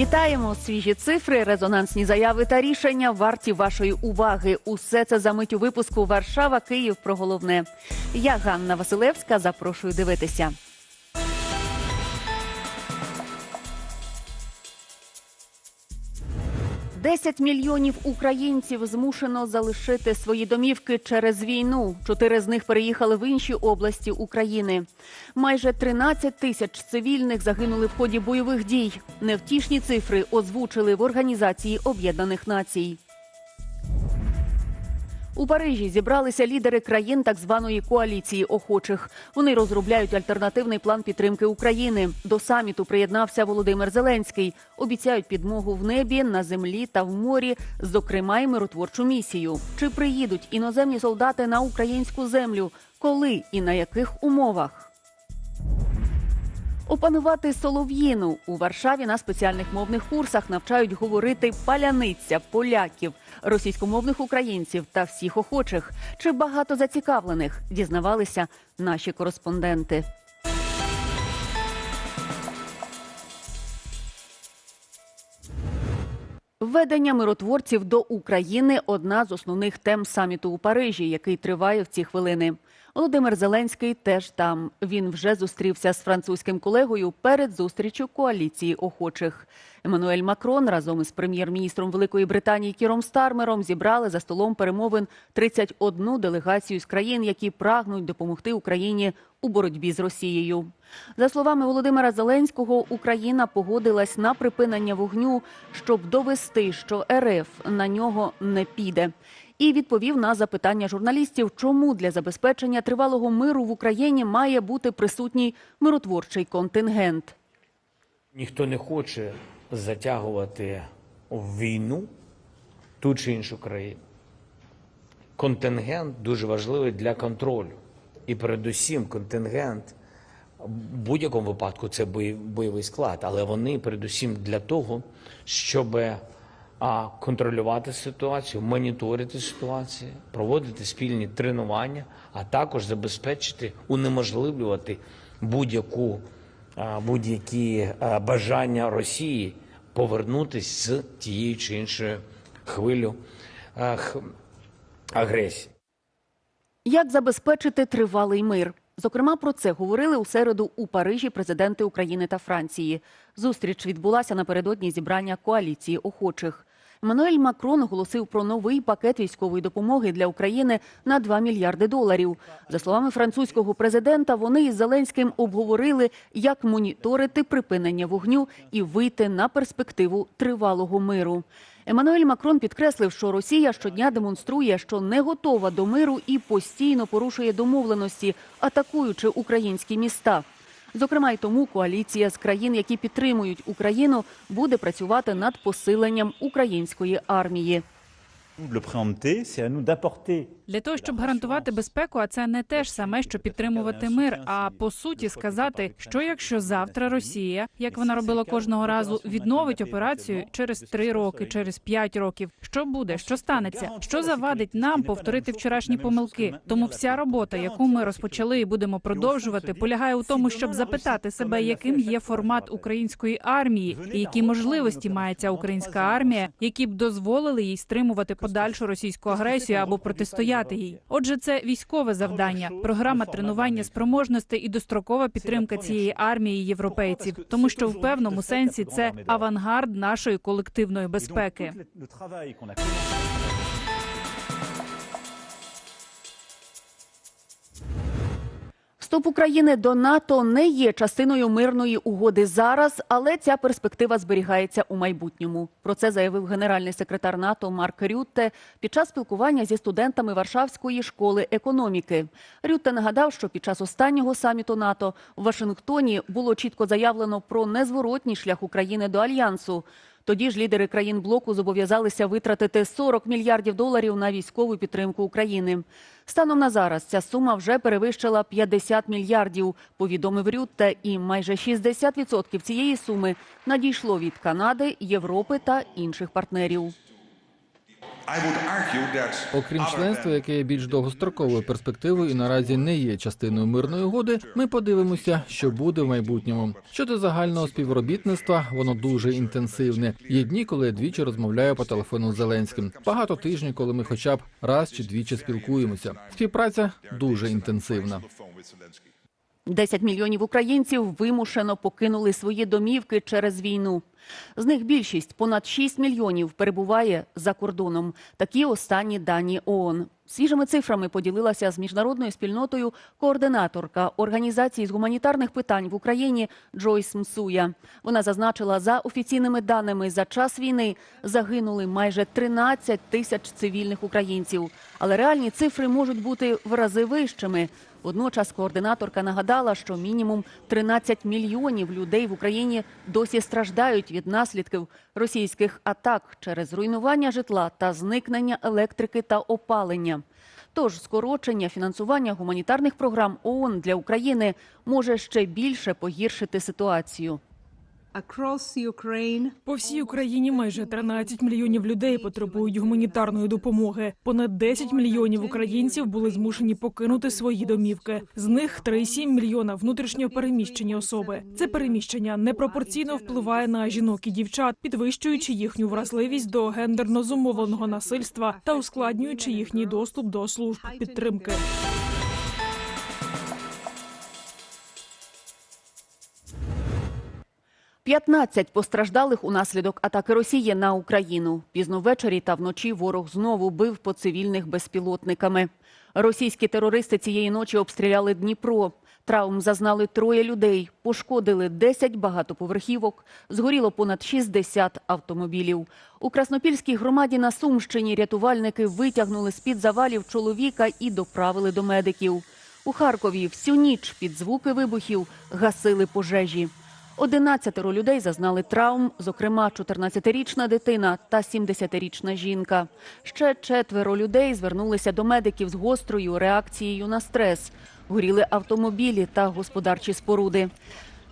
Вітаємо! Свіжі цифри, резонансні заяви та рішення варті вашої уваги. Усе це за мить у випуску Варшава, Київ про головне. Я Ганна Василевська. Запрошую дивитися. Десять мільйонів українців змушено залишити свої домівки через війну. Чотири з них переїхали в інші області України. Майже 13 тисяч цивільних загинули в ході бойових дій. Невтішні цифри озвучили в Організації Об'єднаних Націй. У Парижі зібралися лідери країн так званої коаліції охочих. Вони розробляють альтернативний план підтримки України. До саміту приєднався Володимир Зеленський. Обіцяють підмогу в небі, на землі та в морі, зокрема й миротворчу місію. Чи приїдуть іноземні солдати на українську землю? Коли і на яких умовах? Опанувати солов'їну у Варшаві на спеціальних мовних курсах навчають говорити паляниця поляків, російськомовних українців та всіх охочих. Чи багато зацікавлених дізнавалися наші кореспонденти. Введення миротворців до України одна з основних тем саміту у Парижі, який триває в ці хвилини. Володимир Зеленський теж там. Він вже зустрівся з французьким колегою перед зустрічю коаліції охочих. Еммануель Макрон разом із прем'єр-міністром Великої Британії Кіром Стармером зібрали за столом перемовин 31 делегацію з країн, які прагнуть допомогти Україні у боротьбі з Росією. За словами Володимира Зеленського, Україна погодилась на припинення вогню, щоб довести, що РФ на нього не піде. І відповів на запитання журналістів, чому для забезпечення тривалого миру в Україні має бути присутній миротворчий контингент. Ніхто не хоче затягувати в війну ту чи іншу країну. Контингент дуже важливий для контролю. І передусім контингент в будь-якому випадку це бойовий склад, але вони передусім для того, щоб а, контролювати ситуацію, моніторити ситуацію, проводити спільні тренування, а також забезпечити, унеможливлювати будь-яку будь-які бажання Росії повернутися з тією чи іншою хвилю агресії. Як забезпечити тривалий мир? Зокрема, про це говорили у середу у Парижі президенти України та Франції. Зустріч відбулася напередодні зібрання коаліції охочих. Еммануель Макрон оголосив про новий пакет військової допомоги для України на 2 мільярди доларів. За словами французького президента, вони із Зеленським обговорили, як моніторити припинення вогню і вийти на перспективу тривалого миру. Еммануель Макрон підкреслив, що Росія щодня демонструє, що не готова до миру і постійно порушує домовленості, атакуючи українські міста. Зокрема, й тому коаліція з країн, які підтримують Україну, буде працювати над посиленням української армії. Для того щоб гарантувати безпеку, а це не те ж саме, що підтримувати мир. А по суті сказати, що якщо завтра Росія, як вона робила кожного разу, відновить операцію через три роки, через п'ять років, що буде, що станеться, що завадить нам повторити вчорашні помилки. Тому вся робота, яку ми розпочали і будемо продовжувати, полягає у тому, щоб запитати себе, яким є формат української армії, і які можливості має ця українська армія, які б дозволили їй стримувати подальшу російську агресію або протистояти їй. Отже, це військове завдання, програма тренування спроможностей і дострокова підтримка цієї армії європейців, тому що в певному сенсі це авангард нашої колективної безпеки. Вступ України до НАТО не є частиною мирної угоди зараз, але ця перспектива зберігається у майбутньому. Про це заявив генеральний секретар НАТО Марк Рютте під час спілкування зі студентами Варшавської школи економіки. Рютте нагадав, що під час останнього саміту НАТО у Вашингтоні було чітко заявлено про незворотній шлях України до альянсу. Тоді ж лідери країн блоку зобов'язалися витратити 40 мільярдів доларів на військову підтримку України. Станом на зараз ця сума вже перевищила 50 мільярдів, повідомив Рютте, і майже 60% цієї суми надійшло від Канади, Європи та інших партнерів. Окрім членства, яке є більш довгостроковою перспективою і наразі не є частиною мирної угоди, ми подивимося, що буде в майбутньому. Щодо загального співробітництва, воно дуже інтенсивне. Є дні, коли я двічі розмовляю по телефону з Зеленським. Багато тижнів, коли ми хоча б раз чи двічі спілкуємося. Співпраця дуже інтенсивна. 10 мільйонів українців вимушено покинули свої домівки через війну. З них більшість, понад 6 мільйонів, перебуває за кордоном. Такі останні дані ООН. Свіжими цифрами поділилася з міжнародною спільнотою координаторка організації з гуманітарних питань в Україні Джойс Мсуя. Вона зазначила, за офіційними даними за час війни загинули майже 13 тисяч цивільних українців. Але реальні цифри можуть бути в рази вищими. Водночас координаторка нагадала, що мінімум 13 мільйонів людей в Україні досі страждають від наслідків російських атак через руйнування житла та зникнення електрики та опалення. Тож скорочення фінансування гуманітарних програм ООН для України може ще більше погіршити ситуацію. По всій Україні майже 13 мільйонів людей потребують гуманітарної допомоги. Понад 10 мільйонів українців були змушені покинути свої домівки. З них 3,7 мільйона внутрішньо переміщені особи. Це переміщення непропорційно впливає на жінок і дівчат, підвищуючи їхню вразливість до гендерно зумовленого насильства та ускладнюючи їхній доступ до служб підтримки. – 15 постраждалих унаслідок атаки Росії на Україну. Пізно ввечері та вночі ворог знову бив по цивільних безпілотниками. Російські терористи цієї ночі обстріляли Дніпро. Травм зазнали троє людей, пошкодили 10 багатоповерхівок, згоріло понад 60 автомобілів. У Краснопільській громаді на Сумщині рятувальники витягнули з-під завалів чоловіка і доправили до медиків. У Харкові всю ніч під звуки вибухів гасили пожежі. 11 людей зазнали травм, зокрема 14-річна дитина та 70-річна жінка. Ще четверо людей звернулися до медиків з гострою реакцією на стрес. Горіли автомобілі та господарчі споруди.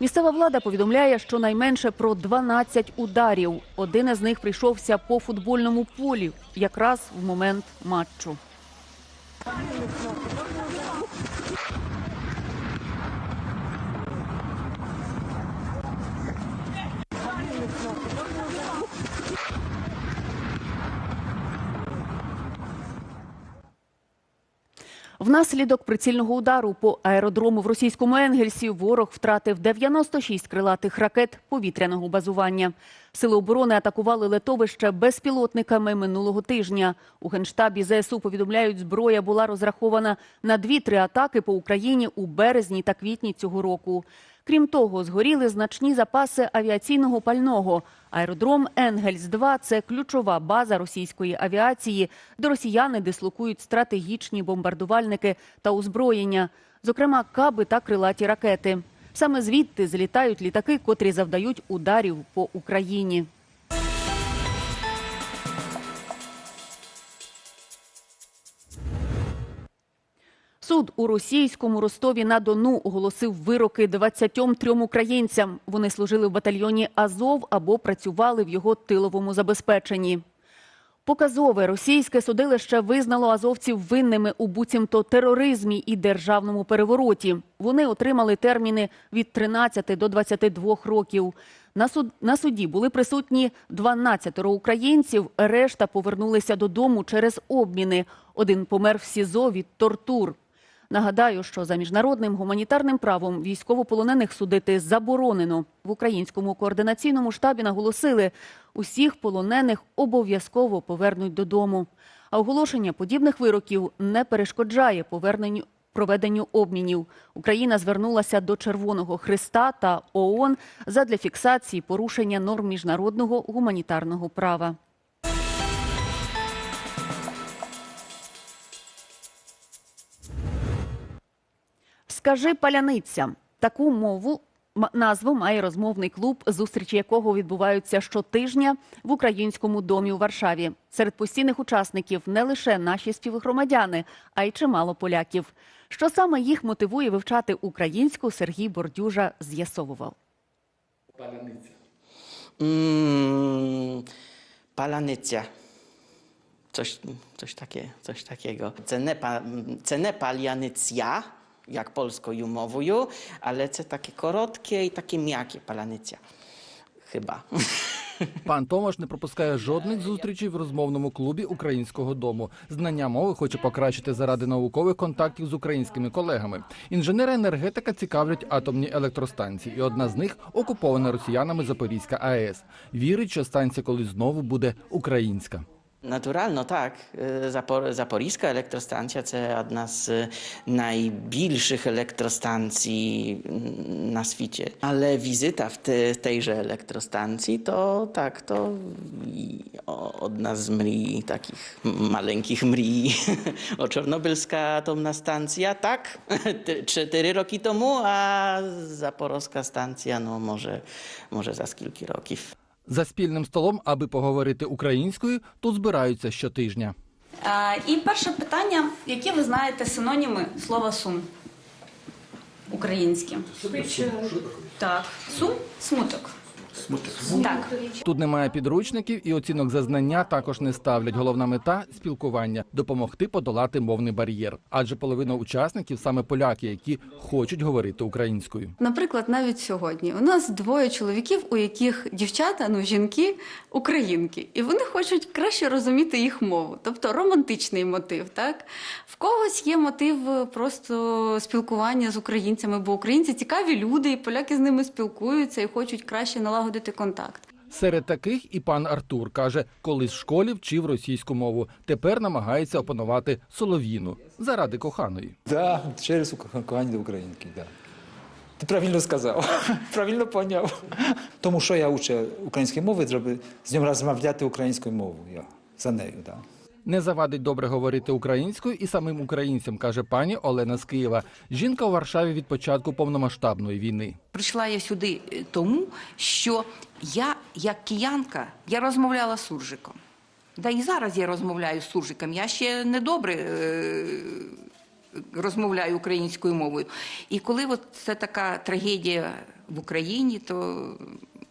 Місцева влада повідомляє, що найменше про 12 ударів. Один із них прийшовся по футбольному полі, якраз в момент матчу. Внаслідок прицільного удару по аеродрому в російському Енгельсі ворог втратив 96 крилатих ракет повітряного базування. Сили оборони атакували летовище безпілотниками минулого тижня. У генштабі ЗСУ повідомляють, зброя була розрахована на 2-3 атаки по Україні у березні та квітні цього року. Крім того, згоріли значні запаси авіаційного пального. Аеродром Енгельс-2 – це ключова база російської авіації, де росіяни дислокують стратегічні бомбардувальники та озброєння, зокрема каби та крилаті ракети. Саме звідти злітають літаки, котрі завдають ударів по Україні. Суд у російському Ростові на Дону оголосив вироки 23 українцям. Вони служили в батальйоні Азов або працювали в його тиловому забезпеченні. Показове російське судилище визнало азовців винними у буцімто тероризмі і державному перевороті. Вони отримали терміни від 13 до 22 років. На, суд, на суді були присутні 12 українців, решта повернулися додому через обміни. Один помер в СІЗО від тортур. Нагадаю, що за міжнародним гуманітарним правом військовополонених судити заборонено. В українському координаційному штабі наголосили, усіх полонених обов'язково повернуть додому. А оголошення подібних вироків не перешкоджає поверненню проведенню обмінів. Україна звернулася до Червоного Христа та ООН задля фіксації порушення норм міжнародного гуманітарного права. Скажи паляниця. Таку мову назву має розмовний клуб, зустрічі якого відбуваються щотижня в українському домі у Варшаві. Серед постійних учасників не лише наші співгромадяни, а й чимало поляків. Що саме їх мотивує вивчати українську, Сергій Бордюжа з'ясовував. М, Паляниця. coś, coś, takie, coś takiego. Це не, па- це не паляниця, як polsko мовою, але це таке коротке і таке м'яке паляниця. Хіба. Пан Томаш не пропускає жодних зустрічей в розмовному клубі українського дому. Знання мови хоче покращити заради наукових контактів з українськими колегами. Інженери енергетика цікавлять атомні електростанції, і одна з них окупована росіянами Запорізька АЕС. Вірить, що станція колись знову буде українська. Naturalno tak. Y, Zapor Zaporiska elektrostancja to jedna z najbliższych elektrostancji mm, na świecie. Ale wizyta w te, tejże elektrostancji to tak, to od nas mrii, takich maleńkich mrii. o czarnobylska atomna stancja, tak, cztery roki temu, a zaporowska stancja, no może, może za kilka roków. За спільним столом, аби поговорити українською, тут збираються щотижня. А, і перше питання: які ви знаєте синоніми слова сум українські? Так, сум смуток. Так. Тут немає підручників і оцінок за знання також не ставлять. Головна мета спілкування допомогти подолати мовний бар'єр. Адже половина учасників саме поляки, які хочуть говорити українською. Наприклад, навіть сьогодні у нас двоє чоловіків, у яких дівчата, ну жінки, українки, і вони хочуть краще розуміти їх мову, тобто романтичний мотив. Так в когось є мотив е, просто спілкування з українцями, бо українці цікаві люди, і поляки з ними спілкуються і хочуть краще налагодити контакт. Серед таких і пан Артур каже, колись в школі вчив російську мову. Тепер намагається опанувати солов'їну заради коханої. Да, через кохання до українки, да. Ти правильно сказав, правильно поняв. Тому що я учу української мови, треба з ним розмовляти українською мовою. Я за нею, да. Не завадить добре говорити українською і самим українцям, каже пані Олена з Києва. Жінка у Варшаві від початку повномасштабної війни. Прийшла я сюди е, тому, що я, як киянка, я розмовляла з суржиком. Да і зараз я розмовляю з суржиком. Я ще не добре е, розмовляю українською мовою. І коли от це така трагедія в Україні, то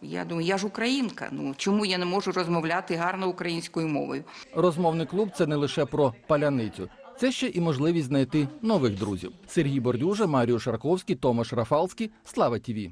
я думаю, я ж українка. Ну чому я не можу розмовляти гарно українською мовою? Розмовний клуб це не лише про паляницю. Це ще і можливість знайти нових друзів. Сергій Бордюжа, Маріо Шарковський, Томаш Рафалський. Слава ТІВІ.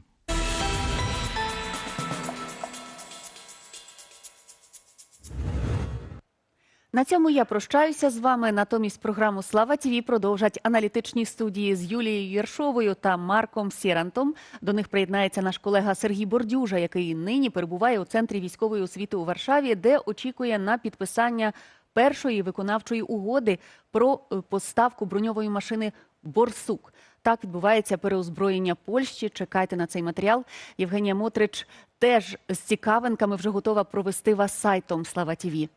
На цьому я прощаюся з вами. Натомість програму Слава ТІВІ продовжать аналітичні студії з Юлією Єршовою та Марком Сірантом. До них приєднається наш колега Сергій Бордюжа, який нині перебуває у центрі військової освіти у Варшаві, де очікує на підписання першої виконавчої угоди про е, поставку броньової машини Борсук. Так відбувається переозброєння Польщі. Чекайте на цей матеріал. Євгенія Мотрич теж з цікавинками вже готова провести вас сайтом Слава ТІВІ.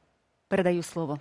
Передаю слово.